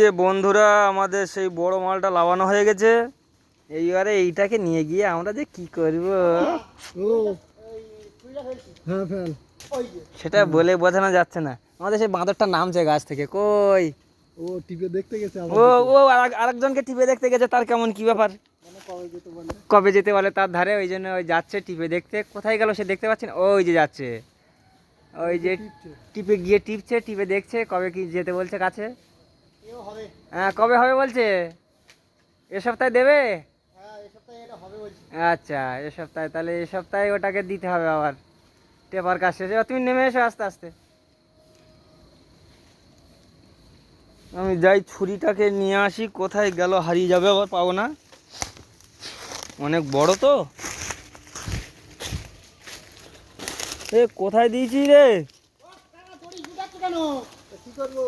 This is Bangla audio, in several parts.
যে বন্ধুরা আমাদের সেই বড় মালটা লাগানো হয়ে গেছে এইবারে এইটাকে নিয়ে গিয়ে আমরা যে কি করব? হ্যাঁ সেটা বলে বোঝানো যাচ্ছে না। আমাদের সেই বাঁদরটা নামছে গাছ থেকে কই? ও টিপে দেখতে গেছে ও ও আরেক- আরেকজনকে টিপে দেখতে গেছে তার কেমন কি ব্যাপার? কবে যেতে বলে? তার ধারে ওই জন্য ওই যাচ্ছে টিপে দেখতে। কোথায় গেল সে দেখতে পাচ্ছেন ওই যে যাচ্ছে। ওই যে টিপে গিয়ে টিপছে টিপে দেখছে কবে কি যেতে বলছে কাছে। হ্যাঁ কবে হবে বলছে? এ সপ্তাহে দেবে? আচ্ছা এ সপ্তাহে, তাহলে এ সপ্তাহে ওটাকে দিতে হবে আবার। টেপার কাজ শেষে। তুমি নেমে এসো আস্তে আস্তে। আমি যাই ছুরিটাকে নিয়ে আসি, কোথায় গেল হারিয়ে যাবে আবার পাবো না। অনেক বড় তো। এ, কোথায় দিয়েছি রে? কি করব?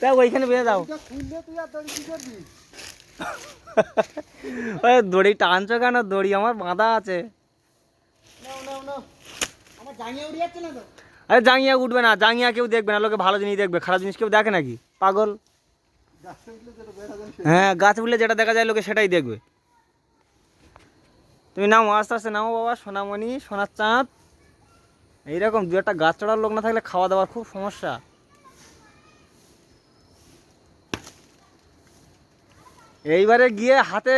তা ওইখানে বেঁধে দাও ওই দড়ি টানছো কেন? দড়ি আমার বাঁধা আছে। আরে জাঙ্গিয়া উঠবে না জাঙ্গিয়া কেউ দেখবে না লোকে ভালো জিনিস দেখবে। খারাপ জিনিস কেউ দেখে নাকি? পাগল। হ্যাঁ গাছ উঠলে যেটা দেখা যায় লোকে সেটাই দেখবে। তুমি নামো আস্তে আস্তে নামো বাবা, সোনামণি সোনার চাঁদ এইরকম দু একটা গাছ চড়ার লোক না থাকলে খাওয়া দাওয়ার খুব সমস্যা। এইবারে গিয়ে হাতে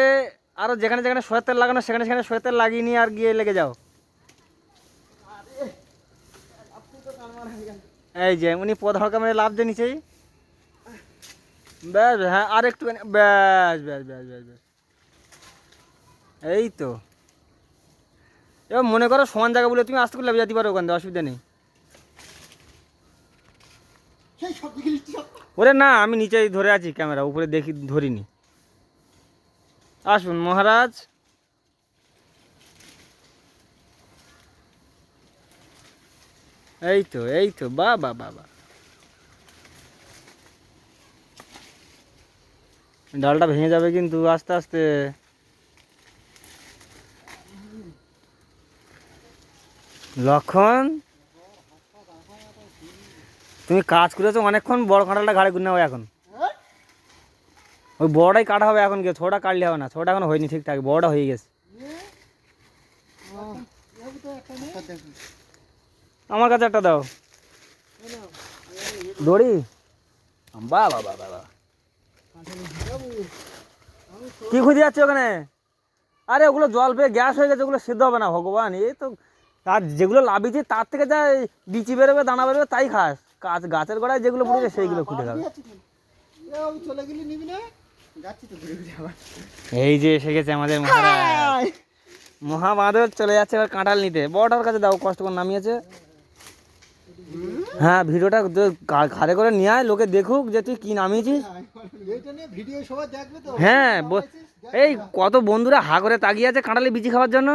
আরও যেখানে যেখানে সয়ের তেল লাগানো, সেখানে সেখানে সয়ের তেল লাগিয়ে নিয়ে আর গিয়ে লেগে যাও। এই যে, উনি পদ হড়কা লাভ দিয়ে নিচেই ব্যাস হ্যাঁ আর একটুখানি, ব্যাস ব্যাস ব্যাস ব্যাস ব্যাস। এই তো। এবার মনে করো সমান জায়গা বলে তুমি আস্তে করে লেবে যেতে পারো ওখান থেকে অসুবিধা নেই। ওরে না আমি নিচেই ধরে আছি ক্যামেরা উপরে দেখি ধরিনি। আসুন মহারাজ। এই তো এই তো বা বা বা। ডালটা ভেঙে যাবে কিন্তু আস্তে আস্তে। লক্ষণ? তুমি কাজ করেছ অনেকক্ষণ বড় কাঁঠালটা ঘাড়ে গুনে হবে এখন। ওই বড়টাই কাটা হবে এখন গিয়ে ছোটা কাটলে হবে না ছোটা এখন হয়নি ঠিকঠাক বড়টা হয়ে গেছে। আমার কাছে একটা দাও। দড়ি? বা বা বা বা বা। কি খুঁজে যাচ্ছে ওখানে? আরে ওগুলো জল পেয়ে গ্যাস হয়ে গেছে ওগুলো সিদ্ধ হবে না ভগবান এই তো তার যেগুলো লাভিয়েছে তার থেকে যা বিচি বেরোবে দানা বেরোবে তাই খাস। গাছ গাছের গোড়ায় যেগুলো পড়েছে সেইগুলো খুঁটে খাবে। এই যে এসে গেছে আমাদের মহারাজ। চলে যাচ্ছে এবার কাঁঠাল নিতে। বড়টার কাছে দাও কষ্ট করে নামিয়েছে। হ্যাঁ ভিডিওটা ঘাড়ে করে নিয়ে আয় লোকে দেখুক যে তুই কি নামিয়েছিস। হ্যাঁ এই কত বন্ধুরা হা করে তাকিয়ে আছে কাঁঠালে বিচি খাওয়ার জন্য।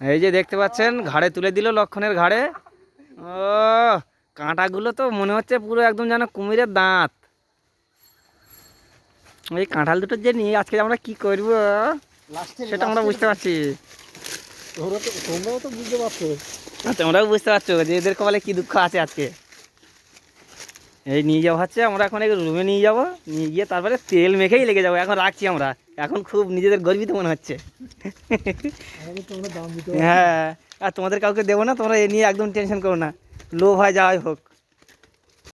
এই যে দেখতে পাচ্ছেন ঘাড়ে তুলে দিল লক্ষণের ঘাড়ে। ও কাঁটাগুলো তো মনে হচ্ছে পুরো একদম যেন কুমিরের দাঁত। এই কাঁঠাল দুটো যে নিয়ে আজকে আমরা কি করব? সেটা আমরা বুঝতে পারছি। তোমরাও তো বুঝতে পারছ। তোমরাও বুঝতে পারছ যে এদের কপালে কি দুঃখ আছে আজকে। এই নিয়ে যাওয়া হচ্ছে আমরা এখন রুমে নিয়ে যাব। নিয়ে গিয়ে তারপরে তেল মেখেই লেগে যাব। এখন রাখছি আমরা। এখন খুব নিজেদের গর্বিত মনে হচ্ছে। হ্যাঁ আর তোমাদের কাউকে দেবো না, তোমরা এ নিয়ে একদম টেনশন করো না। লোভ হয় যাওয়াই হোক।